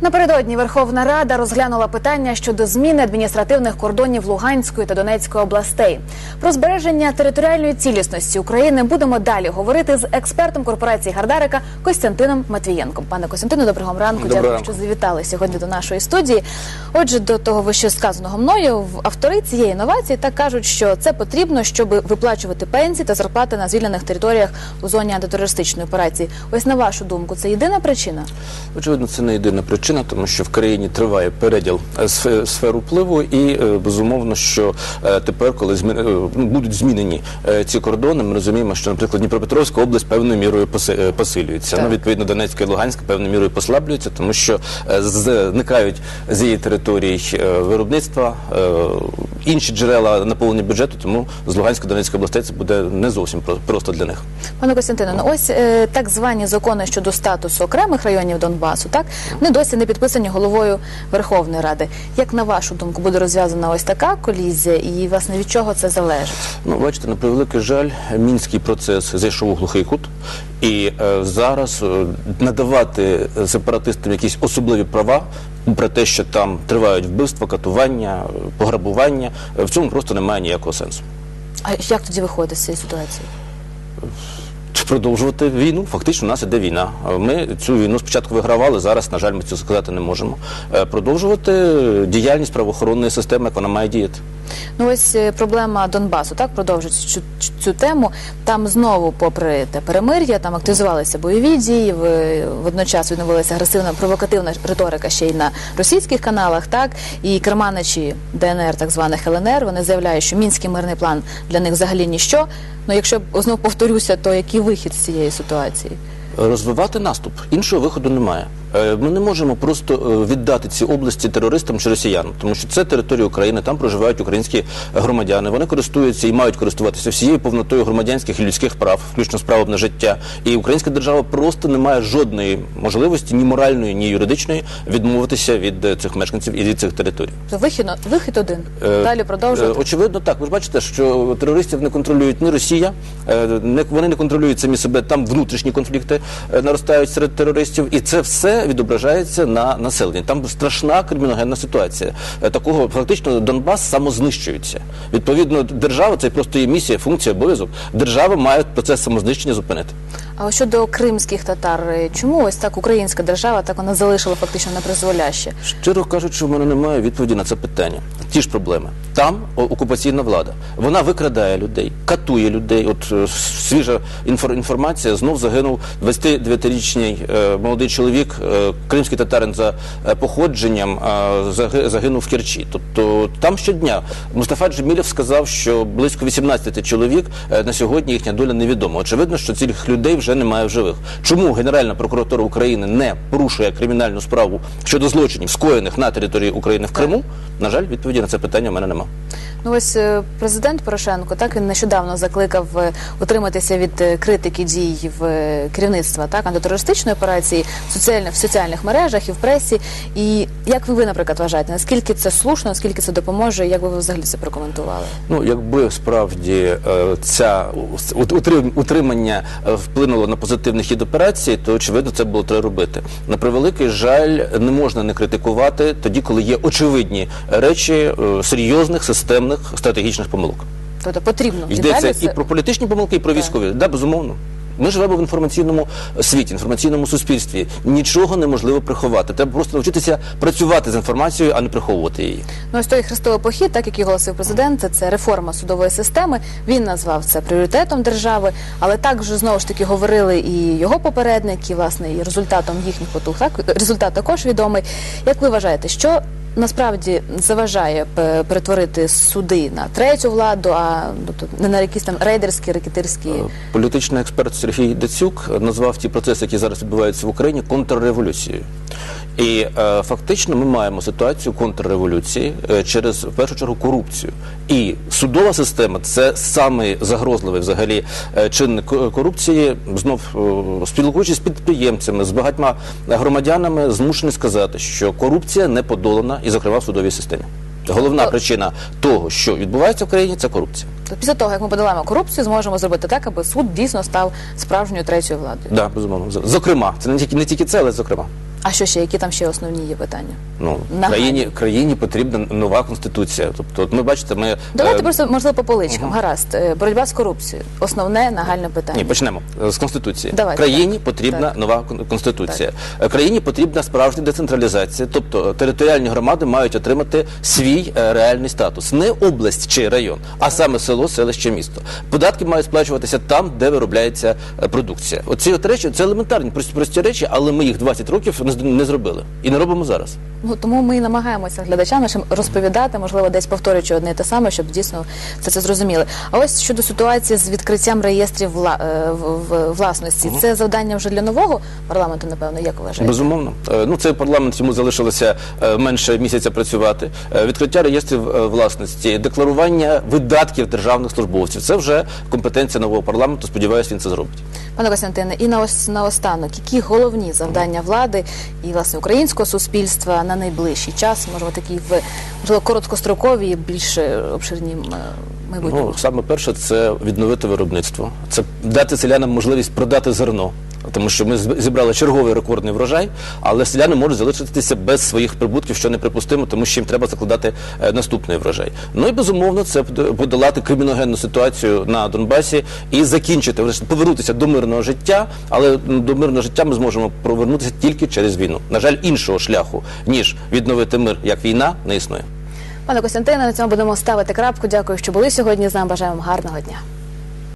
Напередодні Верховна Рада розглянула питання щодо зміни адміністративних кордонів Луганської та Донецької областей. Про збереження територіальної цілісності України будемо далі говорити з експертом корпорації Гардарика Костянтином Матвієнком. Пане Костянтину, доброго ранку. Доброго Дякую, ранку. що завітали сьогодні до нашої студії. Отже, до того вище сказаного мною, автори цієї інновації так кажуть, що це потрібно, щоб виплачувати пенсії та зарплати на звільнених територіях у зоні антитерористичної операції. Ось на вашу думку, це єдина причина? Очевидно, це не єдина причина, тому що в країні триває переділ е, сфе- сфер впливу, і е, безумовно, що е, тепер, коли змі... е, ну, будуть змінені е, ці кордони, ми розуміємо, що, наприклад, Дніпропетровська область певною мірою поси- е, посилюється. Так. Ну, відповідно, Донецька і Луганська певною мірою послаблюються, тому що е, зникають з її територій е, виробництва, е, інші джерела наповнення бюджету, тому з Луганської Донецької областей це буде не зовсім про- просто для них. Пане Костянтине, ну ось е, так звані закони щодо статусу окремих районів Донбасу, так вони досі не підписані головою Верховної Ради. Як на вашу думку буде розв'язана ось така колізія, і власне від чого це залежить? Ну, бачите, на превеликий жаль, мінський процес зайшов у глухий кут, і е, зараз е, надавати сепаратистам якісь особливі права. Про те, що там тривають вбивства, катування, пограбування, в цьому просто немає ніякого сенсу. А як тоді виходити з цієї ситуації? Продовжувати війну. Фактично, у нас іде війна. Е, Ми цю війну спочатку вигравали. Зараз, на жаль, ми цього сказати не можемо. Е, Продовжувати діяльність правоохоронної системи, як вона має діяти. Ну ось е, проблема Донбасу, так продовжуючи цю, цю- тему. Там знову, попри те перемир'я, там активізувалися бойові дії. Водночас відновилася агресивна провокативна риторика ще й на російських каналах. Так і керманичі ДНР, так званих ЛНР, вони заявляють, що мінський мирний план для них взагалі ніщо. Ну якщо знову повторюся, то який вихід з цієї ситуації? розвивати наступ. Іншого виходу немає. Е, Ми не можемо просто е, віддати ці області терористам чи росіянам, тому що це територія України, там проживають українські громадяни. Вони користуються і мають користуватися всією повнотою громадянських і людських прав, включно з правом на життя. І українська держава просто не має жодної можливості, ні моральної, ні юридичної, відмовитися від е, цих мешканців і від цих територій. То вихід, вихід один. Далі продовжувати. Очевидно, так. Ви ж бачите, що терористів не контролюють ні Росія, не, вони не контролюють самі себе. Там внутрішні конфлікти наростають серед терористів, і це все відображається на населенні. Там страшна криміногенна ситуація. Е, Такого фактично Донбас самознищується. Відповідно, держава це просто є місія, функція, обов'язок. Держава має процес самознищення зупинити. А щодо кримських татар, е, чому ось так українська держава так вона залишила фактично на призволяще? Щиро кажучи, в мене немає відповіді на це питання. Ті ж проблеми. Там окупаційна влада. Вона викрадає людей, катує людей. От е, свіжа інфор- інформація знов загинув 29-річний е, молодий чоловік, кримський татарин за походженням, е, загинув в Керчі. Тобто там щодня Мустафа Джемілєв сказав, що близько 18 чоловік на сьогодні їхня доля невідома. Очевидно, що цих людей вже немає в живих. Чому Генеральна прокуратура України не порушує кримінальну справу щодо злочинів, скоєних на території України в Криму? На жаль, відповіді на це питання в мене немає. Ну ось е, президент Порошенко так він нещодавно закликав е, утриматися від е, критики дій в керівництва так антитерористичної операції в соціальних в соціальних мережах і в пресі. І як ви, наприклад, вважаєте, наскільки це слушно, наскільки це допоможе? Як би ви взагалі це прокоментували? Ну, якби справді ця ут- утримання вплинуло на позитивний хід операції, то очевидно це було треба робити. На превеликий жаль, не можна не критикувати тоді, коли є очевидні речі серйозних системних стратегічних помилок. Тобто потрібно Йдеться і про політичні помилки, і про Так. військові. Да, безумовно. Ми живемо в інформаційному світі, інформаційному суспільстві. Нічого неможливо приховати. Треба просто навчитися працювати з інформацією, а не приховувати її. Ну, ось той хрестовий похід, так як і оголосив президент, це- реформа судової системи. Він назвав це пріоритетом держави, але також знову ж таки говорили і його попередники, власне, і результатом їхніх потуг. Так результат також відомий. Як ви вважаєте, що насправді заважає перетворити суди на третю владу, а ну, не на якісь там рейдерські, рекетирські? Політичний експерт Сергій Децюк назвав ті процеси, які зараз відбуваються в Україні, контрреволюцією. І е, фактично ми маємо ситуацію контрреволюції е, через в першу чергу корупцію. І судова система це самий загрозливий взагалі е, чинник корупції. Знов е, спілкуючись з підприємцями, з багатьма громадянами, змушений сказати, що корупція не подолана і, зокрема, в судовій системі. Головна О- причина того, що відбувається в країні, це корупція. То після того, як ми подолаємо корупцію, зможемо зробити так, аби суд дійсно став справжньою третьою владою. Да, безумовно. Зокрема, це не тільки не тільки це, але зокрема. А що ще? Які там ще основні є питання? Ну, країні, країні потрібна нова конституція. Тобто, от ми бачите, ми Давайте е, просто можливо по поличкам. Гаразд, Е, боротьба з корупцією основне нагальне питання. Ні, почнемо е, з конституції. Давайте, країні так. потрібна Так. нова конституція. Е, Країні потрібна справжня децентралізація, тобто територіальні громади мають отримати свій реальний статус, не область чи район, а саме село, селище, місто. Податки мають сплачуватися там, де виробляється продукція. Оці от речі це елементарні прості, прості речі, але ми їх 20 років не, з- не зробили і не робимо зараз. Ну тому ми і намагаємося глядачам нашим розповідати, можливо, десь повторюючи одне і те саме, щоб дійсно все це зрозуміли. А ось щодо ситуації з відкриттям реєстрів вла... е, в- в- власності, це завдання вже для нового парламенту, напевно, як вважаєте? Безумовно. Е, Ну, цей парламент йому залишилося е, менше місяця працювати. Е, Відкриття реєстрів е, власності, декларування видатків державних службовців. Це вже компетенція нового парламенту. Сподіваюся, він це зробить. Пане Костянтине, і на ос- наостанок, які головні завдання влади і власне українського суспільства на найближчий час, можливо, такі в можливо короткострокові, більш е, обширні е, майбутньому? Ну, саме перше це відновити виробництво, це дати селянам можливість продати зерно. Тому що ми зібрали черговий рекордний врожай, але селяни можуть залишитися без своїх прибутків, що неприпустимо, тому що їм треба закладати е, наступний врожай. Ну і безумовно, це под- подолати криміногенну ситуацію на Донбасі і закінчити повернутися до мирного життя. Але до мирного життя ми зможемо повернутися тільки через війну. На жаль, іншого шляху ніж відновити мир як війна не існує. Пане Костянтине, на цьому будемо ставити крапку. Дякую, що були сьогодні з нами. Бажаємо гарного дня.